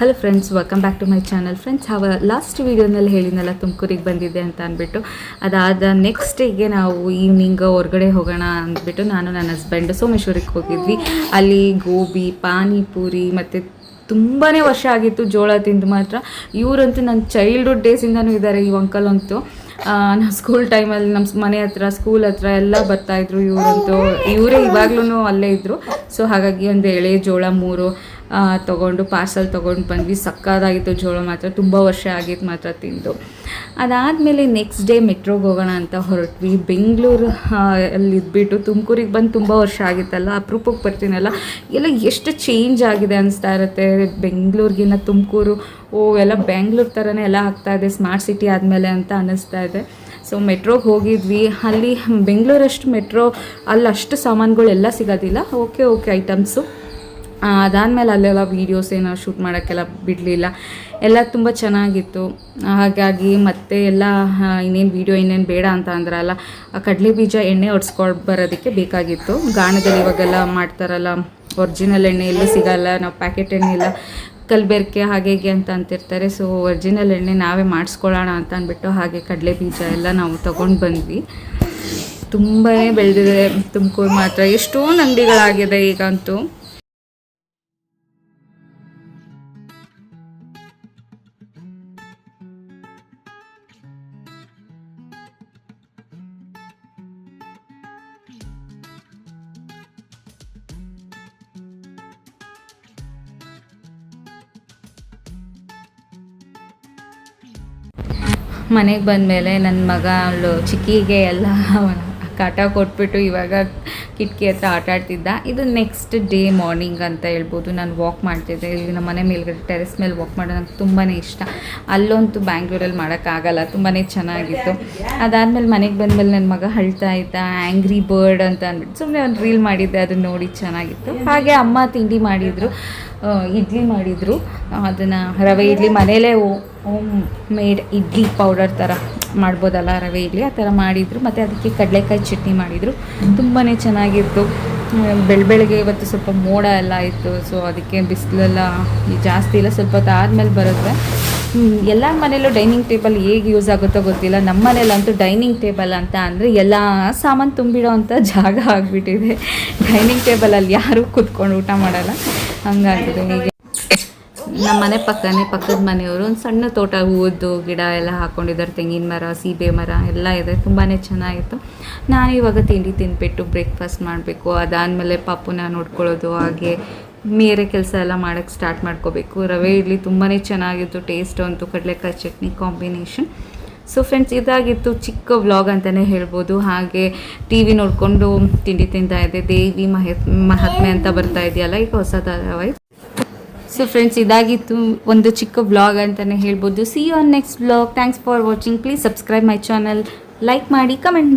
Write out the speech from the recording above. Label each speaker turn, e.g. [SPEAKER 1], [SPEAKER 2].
[SPEAKER 1] Hello friends welcome back to my channel friends ಅವ last ವೀಡಿಯೋನಲ್ಲಿ ಹೇಳಿದ್ನಲ್ಲ, ತುಮಕೂರಿಗೆ ಬಂದಿದ್ದೆ ಅಂತ ಅಂದ್ಬಿಟ್ಟು. ಅದಾದ ನೆಕ್ಸ್ಟ್ ಡೇಗೆ ನಾವು ಈವ್ನಿಂಗ್ ಹೊರಗಡೆ ಹೋಗೋಣ ಅಂದ್ಬಿಟ್ಟು ನಾನು ನನ್ನ ಹಸ್ಬೆಂಡ್ ಸೋಮೇಶ್ವರಿಗೆ ಹೋಗಿದ್ವಿ. ಅಲ್ಲಿ ಗೋಬಿ, ಪಾನಿಪುರಿ ಮತ್ತು ತುಂಬಾ ವರ್ಷ ಆಗಿತ್ತು ಜೋಳ ತಿಂದು ಮಾತ್ರ. ಇವರಂತೂ ನನ್ನ ಚೈಲ್ಡ್ಹುಡ್ ಡೇಸಿಂದನೂ ಇದ್ದಾರೆ ಈ ಅಂಕಲ್ ಅಂತೂ. ನಾವು ಸ್ಕೂಲ್ ಟೈಮಲ್ಲಿ ನಮ್ಮ ಮನೆ ಹತ್ರ ಸ್ಕೂಲ್ ಹತ್ರ ಎಲ್ಲ ಬರ್ತಾಯಿದ್ರು ಇವರಂತೂ. ಇವರೇ ಇವಾಗ್ಲೂ ಅಲ್ಲೇ ಇದ್ದರು ಸೊ ಹಾಗಾಗಿ ಒಂದು ಎಳೆ, ಜೋಳ ಮೂರು. ತಗೊಂಡು, ಪಾರ್ಸಲ್ ತೊಗೊಂಡು ಬಂದ್ವಿ. ಸಕ್ಕದಾಗಿತ್ತು ಜೋಳ ಮಾತ್ರ. ತುಂಬ ವರ್ಷ ಆಗಿತ್ತು ಮಾತ್ರ ತಿಂದು. ಅದಾದಮೇಲೆ ನೆಕ್ಸ್ಟ್ ಡೇ ಮೆಟ್ರೋಗೆ ಹೋಗೋಣ ಅಂತ ಹೊರಟ್ವಿ. ಬೆಂಗಳೂರು ಅಲ್ಲಿ ಇದ್ಬಿಟ್ಟು ತುಮಕೂರಿಗೆ ಬಂದು ತುಂಬ ವರ್ಷ ಆಗಿತ್ತಲ್ಲ ಅಪರೂಪಕ್ಕೆ ಬರ್ತೀನಲ್ಲ, ಎಲ್ಲ ಎಷ್ಟು ಚೇಂಜ್ ಆಗಿದೆ ಅನಿಸ್ತಾ ಇರುತ್ತೆ. ಬೆಂಗಳೂರಿಗಿನ್ನ ತುಮಕೂರು, ಓ, ಎಲ್ಲ ಬೆಂಗಳೂರು ಥರನೇ ಎಲ್ಲ ಆಗ್ತಾ ಇದೆ ಸ್ಮಾರ್ಟ್ ಸಿಟಿ ಆದಮೇಲೆ ಅಂತ ಅನ್ನಿಸ್ತಾ ಇದೆ. ಸೊ ಮೆಟ್ರೋಗೆ ಹೋಗಿದ್ವಿ. ಅಲ್ಲಿ ಬೆಂಗಳೂರಷ್ಟು ಮೆಟ್ರೋ ಅಲ್ಲಿ ಅಷ್ಟು ಸಾಮಾನುಗಳೆಲ್ಲ ಸಿಗೋದಿಲ್ಲ. ಓಕೆ ಓಕೆ ಐಟಮ್ಸು ಅದಾದಮೇಲೆ ಅಲ್ಲೆಲ್ಲ ವೀಡಿಯೋಸ್ ಏನೋ ಶೂಟ್ ಮಾಡೋಕ್ಕೆಲ್ಲ ಬಿಡಲಿಲ್ಲ. ಎಲ್ಲ ತುಂಬ ಚೆನ್ನಾಗಿತ್ತು. ಹಾಗಾಗಿ ಮತ್ತೆ ಎಲ್ಲ ಇನ್ನೇನು ವೀಡಿಯೋ ಇನ್ನೇನು ಬೇಡ ಅಂತ ಅಂದ್ರಲ್ಲ ಕಡಲೆ ಬೀಜ ಎಣ್ಣೆ ಹೊಡ್ಸ್ಕೊಂಡು ಬರೋದಕ್ಕೆ ಬೇಕಾಗಿತ್ತು. ಗಾಣದಲ್ಲಿ ಇವಾಗೆಲ್ಲ ಮಾಡ್ತಾರಲ್ಲ ಒರ್ಜಿನಲ್ ಎಣ್ಣೆ ಎಲ್ಲಿ ಸಿಗಲ್ಲ, ನಾವು ಪ್ಯಾಕೆಟ್ ಎಣ್ಣೆ ಎಲ್ಲ ಕಲ್ಬೆರ್ಕೆ ಹಾಗೆ ಹೀಗೆ ಅಂತ ಅಂತಿರ್ತಾರೆ. ಸೊ ಒರಿಜಿನಲ್ ಎಣ್ಣೆ ನಾವೇ ಮಾಡಿಸ್ಕೊಳ್ಳೋಣ ಅಂತ ಅಂದ್ಬಿಟ್ಟು ಹಾಗೆ ಕಡಲೆ ಬೀಜ ಎಲ್ಲ ನಾವು ತೊಗೊಂಡು ಬಂದ್ವಿ. ತುಂಬಾ ಬೆಳೆದಿದೆ ತುಮಕೂರು ಮಾತ್ರ. ಎಷ್ಟೊಂದು ಅಂಗಡಿಗಳಾಗಿದೆ ಈಗಂತೂ. ಮನೆಗೆ ಬಂದಮೇಲೆ ನನ್ನ ಮಗ ಅವಳು ಚಿಕ್ಕಿಗೆ ಎಲ್ಲ ಕಾಟ ಕೊಟ್ಬಿಟ್ಟು ಇವಾಗ ಕಿಟಕಿ ಹತ್ರ ಆಟ ಆಡ್ತಿದ್ದ. ಇದು ನೆಕ್ಸ್ಟ್ ಡೇ ಮಾರ್ನಿಂಗ್ ಅಂತ ಹೇಳ್ಬೋದು. ನಾನು ವಾಕ್ ಮಾಡ್ತಿದ್ದೆ. ಇಲ್ಲಿ ನಮ್ಮ ಮನೆ ಮೇಲ್ಗಡೆ ಟೆರೆಸ್ ಮೇಲೆ ವಾಕ್ ಮಾಡೋದು ನಂಗೆ ತುಂಬಾ ಇಷ್ಟ. ಅಲ್ಲಂತೂ ಬ್ಯಾಂಗ್ಳೂರಲ್ಲಿ ಮಾಡೋಕ್ಕಾಗಲ್ಲ ತುಂಬಾ ಚೆನ್ನಾಗಿತ್ತು. ಅದಾದಮೇಲೆ ಮನೆಗೆ ಬಂದಮೇಲೆ ನನ್ನ ಮಗ ಅಳ್ತಾ ಇದ್ದ. ಆ್ಯಂಗ್ರಿ ಬರ್ಡ್ ಅಂತ ಅಂದ್ಬಿಟ್ಟು ಸುಮ್ಮನೆ ಒಂದು ರೀಲ್ ಮಾಡಿದ್ದೆ. ಅದನ್ನ ನೋಡಿ ಚೆನ್ನಾಗಿತ್ತು. ಹಾಗೆ ಅಮ್ಮ ತಿಂಡಿ ಮಾಡಿದರು. ಇಡ್ಲಿ ಮಾಡಿದರು. ಅದನ್ನು ರವೆ ಇಡ್ಲಿ ಮನೇಲೇ ಹೋಮ್ ಮೇಡ್ ಇಡ್ಲಿ ಪೌಡರ್ ಥರ ಮಾಡ್ಬೋದಲ್ಲ, ರವೆ ಇಡ್ಲಿ, ಆ ಥರ ಮಾಡಿದರು. ಮತ್ತು ಅದಕ್ಕೆ ಕಡಲೆಕಾಯಿ ಚಟ್ನಿ ಮಾಡಿದರು. ತುಂಬಾ ಚೆನ್ನಾಗಿತ್ತು. ಬೆಳ ಬೆಳಗ್ಗೆ ಇವತ್ತು ಸ್ವಲ್ಪ ಮೋಡ ಎಲ್ಲ ಇತ್ತು ಸೊ ಅದಕ್ಕೆ ಬಿಸಿಲೆಲ್ಲ ಜಾಸ್ತಿ ಇಲ್ಲ, ಸ್ವಲ್ಪ ಹೊತ್ತು ಆದಮೇಲೆ ಬರುತ್ತೆ. ಎಲ್ಲ ಮನೇಲೂ ಡೈನಿಂಗ್ ಟೇಬಲ್ ಹೇಗೆ ಯೂಸ್ ಆಗುತ್ತೋ ಗೊತ್ತಿಲ್ಲ. ನಮ್ಮ ಮನೇಲಂತೂ ಡೈನಿಂಗ್ ಟೇಬಲ್ ಅಂತ ಅಂದರೆ ಎಲ್ಲ ಸಾಮಾನು ತುಂಬಿಡೋ ಅಂಥ ಜಾಗ ಆಗಿಬಿಟ್ಟಿದೆ. ಡೈನಿಂಗ್ ಟೇಬಲಲ್ಲಿ ಯಾರೂ ಕೂತ್ಕೊಂಡು ಊಟ ಮಾಡಲ್ಲ. ಹಂಗಾಗಿದೆ ಹೀಗೆ. ನಮ್ಮ ಮನೆ ಪಕ್ಕನೇ ಪಕ್ಕದ ಮನೆಯವರು ಒಂದು ಸಣ್ಣ ತೋಟ, ಹೂವದ್ದು ಗಿಡ ಎಲ್ಲ ಹಾಕ್ಕೊಂಡಿದ್ದಾರೆ ತೆಂಗಿನ ಮರ, ಸೀಬೆ ಮರ ಎಲ್ಲ ಇದೆ. ತುಂಬಾ ಚೆನ್ನಾಗಿತ್ತು. ನಾನು ಇವಾಗ ತಿಂಡಿ ತಿಂದ್ಬಿಟ್ಟು ಬ್ರೇಕ್ಫಾಸ್ಟ್ ಮಾಡಬೇಕು. ಅದಾದಮೇಲೆ ಪಾಪುನ ನೋಡ್ಕೊಳ್ಳೋದು, ಹಾಗೆ ಬೇರೆ ಕೆಲಸ ಎಲ್ಲ ಮಾಡೋಕ್ಕೆ ಸ್ಟಾರ್ಟ್ ಮಾಡ್ಕೋಬೇಕು. ರವೆ ಇಡ್ಲಿ ತುಂಬಾ ಚೆನ್ನಾಗಿತ್ತು ಟೇಸ್ಟ್ ಅಂತೂ ಕಡಲೆಕಾಯಿ ಚಟ್ನಿ ಕಾಂಬಿನೇಷನ್ ಸೊ ಫ್ರೆಂಡ್ಸ್ ಇದಾಗಿತ್ತು ಚಿಕ್ಕ ವ್ಲಾಗ್ ಅಂತಲೇ ಹೇಳ್ಬೋದು. ಹಾಗೆ ಟಿ ವಿ ನೋಡಿಕೊಂಡು ತಿಂಡಿ ತಿಂತಾ ಇದ್ದೆ. ದೇವಿ ಮಹತ್ ಮಹಾತ್ಮೆ ಅಂತ ಬರ್ತಾ ಇದೆಯಲ್ಲ, ಈಗ ಹೊಸ ಧಾರಾವಾಹಿ. ಸೊ ಫ್ರೆಂಡ್ಸ್ ಇದಾಗಿತ್ತು ಒಂದು ಚಿಕ್ಕ ಬ್ಲಾಗ್ ಅಂತಲೇ ಹೇಳ್ಬೋದು. See on next blog thanks for watching please subscribe my channel like ಮಾಡಿ ಕಮೆಂಟ್ ಮಾಡಿ.